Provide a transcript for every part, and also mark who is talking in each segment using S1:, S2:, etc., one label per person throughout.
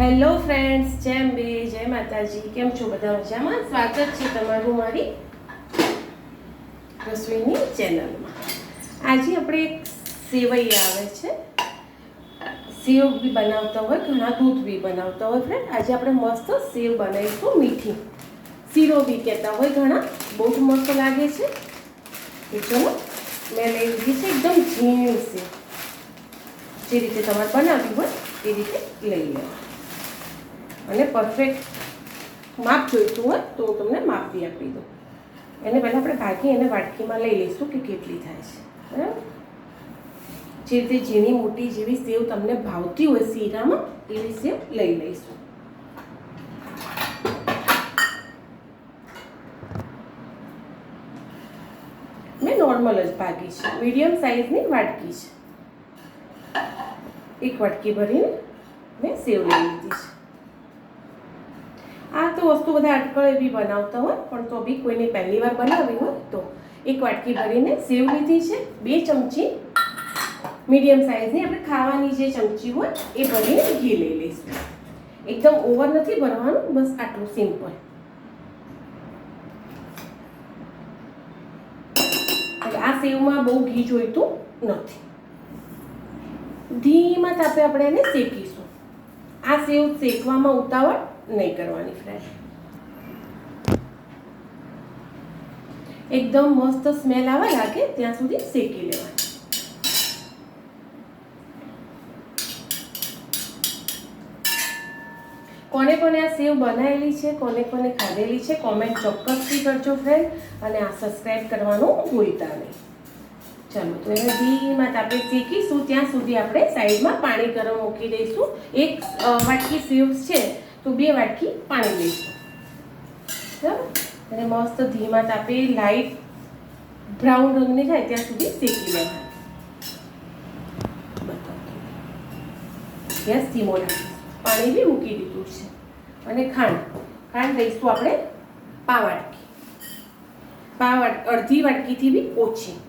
S1: Hello friends, જેમ બે, જય માતાજી. કેમ છો બધા મજામાં? સ્વાગત છે તમારું મારી રસોઈની ચેનલમાં. આજે આપણે એક સેવઈ આવે છે. સેવ બી બનાવતા હોય, ઘણા દૂધ બી બનાવતા હોય ફ્રેન્ડ. આજે આપણે મસ્ત સેવ બનાવીશું મીઠી. શીરો બી કહેતા હોય ઘણા, બહુ જ મસ્ત લાગે છે. તો ચલો, મેં લઈ લીધી છે એકદમ ઝીણી સેવ. જે રીતે તમારે બનાવવી હોય, એ રીતે લઈ લેવા અને પરફેક્ટ માપ જોઈતું હોય તો હું તમને માપ બી આપી દઉં. એને પહેલાં આપણે ભાગી એને વાટકીમાં લઈ લઈશું કે કેટલી થાય છે. બરાબર? જે રીતે ઝીણી, મોટી જેવી સેવ તમને ભાવતી હોય શીરામાં, એવી સેવ લઈ લઈશું. મેં નોર્મલ જ ભાગી છે. મીડિયમ સાઇઝની વાટકી છે. એક વાટકી ભરીને મેં સેવ લઈ લીધી છે. આ તો વસ્તુ બધા અટકળે બી બનાવતા હોય, પણ તો બી કોઈને પહેલી વાર બનાવી હોય તો એક વાટકી ભરીને સેવ લીધી છે, બે ચમચી મીડિયમ સાઇઝની આપણે ખાવાની જે ચમચી હોય એ ભરીને ઘી લઈ લઈશું. એકદમ ઓવર નથી ભરવાનું, બસ આટલું સિમ્પલ. આ સેવમાં બહુ ઘી જોઈતું નથી. ધીમા તાપે આપણે એને શેકીશું. આ સેવ શેકવામાં ઉતાવળ નહીં કરવાની ફ્રેન્ડ એકદમ મસ્ત સ્મેલ આવવા લાગે ત્યાં સુધી શેકી લેવાની. કોને કોને આ સેવ બનાવેલી છે, કોને કોને ખાધેલી છે કોમેન્ટ ચોક્કસથી કરજો ફ્રેન્ડ અને આ સબસ્ક્રાઈબ કરવાનું ભૂલતા નહીં. ચાલો, તો એને ધીમાં તાપે શેકીશું, ત્યાં સુધી આપણે સાઈડમાં પાણી ગરમ મૂકી દઈશું. એક વાટકી સેવ છે તો બે વાટકી પાણી લઈશું. બરાબર? અને મસ્ત ધીમા તાપે લાઈટ બ્રાઉન રંગની થાય ત્યાં સુધી શેકી લેવાનું. ગેસ ધીમો રાખીશું. પાણી બી મૂકી દીધું છે. અને ખાંડ. ખાંડ લઈશું આપણે પા વાટકી. પા અડધી વાટકીથી બી ઓછી.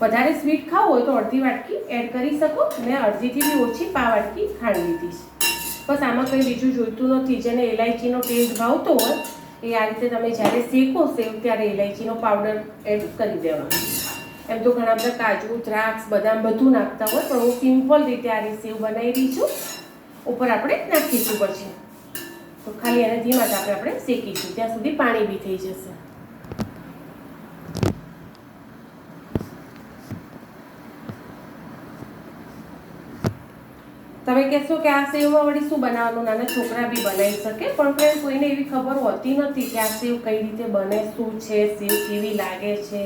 S1: વધારે સ્વીટ ખાવું હોય તો અડધી વાટકી એડ કરી શકો. મેં અડધીથી બી ઓછી પા વાટકી ખાંડ લીધી છે. બસ આમાં કંઈ બીજું જોઈતું નથી. જેને ઇલાયચીનો ટેસ્ટ ભાવતો હોય, એ આ રીતે તમે જ્યારે શેકો સેવ, ત્યારે ઇલાયચીનો પાવડર એડ કરી દેવાનો. એમ તો ઘણા બધા કાજુ, દ્રાક્ષ, બદામ બધું નાખતા હોય, પણ હું સિમ્પલ રીતે આ રીતે સેવ બનાવી દઈશું ઉપર આપણે નાખીશું પછી. તો ખાલી એને ધીમા તાપે આપણે શેકીશું. ત્યાં સુધી પાણી બી થઈ જશે. તમે કહેશો કે આ સેવમાં વળી શું બનાવવાનું? નાના છોકરા બી બનાવી શકે. પણ ફ્રેન્ડ કોઈને એવી ખબર હોતી નથી કે આ સેવ કઈ રીતે બને, શું છે, સેવ કેવી લાગે છે,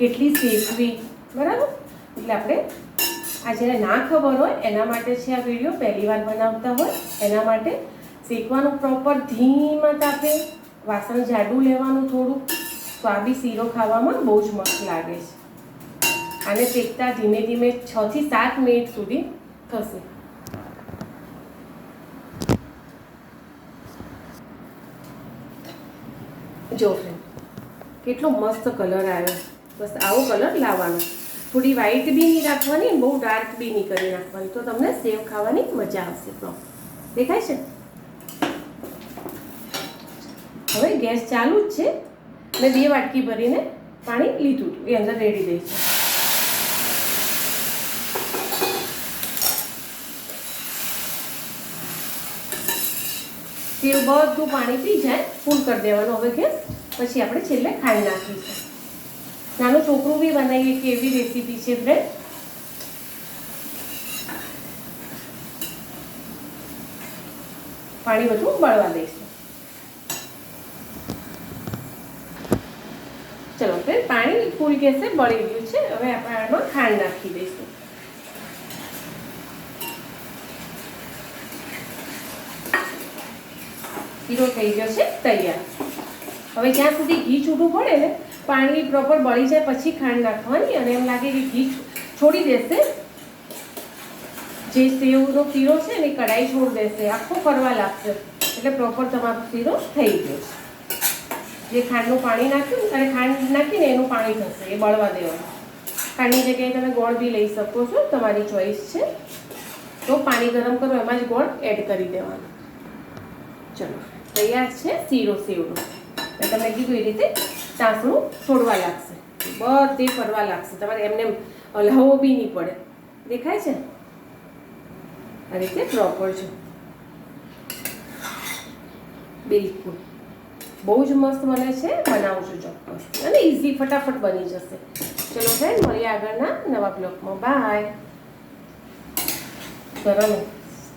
S1: કેટલી શેકવી. બરાબર? એટલે આપણે આ જેને ના ખબર હોય, એના માટે છે આ વીડિયો પહેલી વાર બનાવતા હોય, એના માટે શેકવાનું પ્રોપર ધીમા તાપે વાસણ જાડું લેવાનું થોડું તો આ બી શીરો ખાવામાં બહુ જ મસ્ત લાગે છે. આને શેકતા ધીમે ધીમે છથી સાત મિનિટ સુધી થશે. જો ફ્રેન્ડ કેટલો મસ્ત કલર આવ્યો. બસ આવો કલર લાવવાનો. થોડી વ્હાઈટ બી નહીં રાખવાની, બહુ ડાર્ક બી નહીં કરી નાખવાની. તો તમને સેવ ખાવાની મજા આવશે તો દેખાય છે? હવે ગેસ ચાલુ જ છે. મેં બે વાટકી ભરીને પાણી લીધું એ અંદર રેડી દઈશું સેવ બધું પાણી પી જાય, ફૂલ કરી દેવાનું હવે ગેસ પછી આપણે છેલ્લે ખાંડ નાખીશું. નાનું છોકરું બી બનાવીએ કે એવી રેસીપી છે ફ્રેન્ડ પાણી બધું બળવા દઈશું. ચલો ફ્રેન્ડ પાણી ફૂલ ગેસે બળી ગયું છે, હવે આપણે આમાં ખાંડ નાખી દઈશું. શીરો થઈ ગયો છે તૈયાર. હવે જ્યાં સુધી ઘી છૂટું પડે, પાણી પ્રોપર બળી જાય પછી ખાંડ નાખવાની અને એમ લાગે કે ઘી છોડી દેશે. જે સેવનો શીરો છે ને કઢાઈ છોડ દેશે. આખો ફરવા લાગશે. એટલે પ્રોપર તમારો શીરો થઈ ગયો જે ખાંડનું પાણી નાખ્યું અને ખાંડ નાખીને એનું પાણી થશે, એ બળવા દેવાનું. ખાંડની જગ્યાએ તમે ગોળ બી લઈ શકો છો, તમારી ચોઈસ છે. તો પાણી ગરમ કરો, એમાં જ ગોળ એડ કરી દેવાનો. ચલો. તૈયાર છે શીરો સેવનો મેં તમને કીધું એ રીતે ચાસણું છોડવા લાગશે. બધે ફરવા લાગશે. તમારે એમને એમ હલાવવો બી નહીં પડે. દેખાય છે? આ રીતે પ્રોપર છે. બિલકુલ. બહુ જ મસ્ત બને છે, બનાવજો ચોક્કસ. અને ઇઝી ફટાફટ બની જશે. ચલો ફ્રેન્ડ મળીએ આગળના નવા બ્લોગમાં બાય ગરમ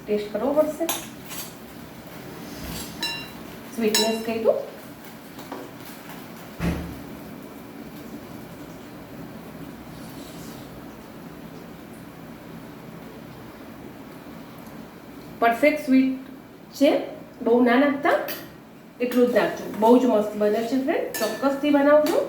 S1: ટેસ્ટ કરવો પડશે? સ્વીટનેસ કહી પરફેક્ટ સ્વીટ છે. બહુ ના નાખતા, એટલું જ નાખજો. બહુ જ મસ્ત બને છે ફ્રેન્ડ ચોક્કસથી બનાવજો.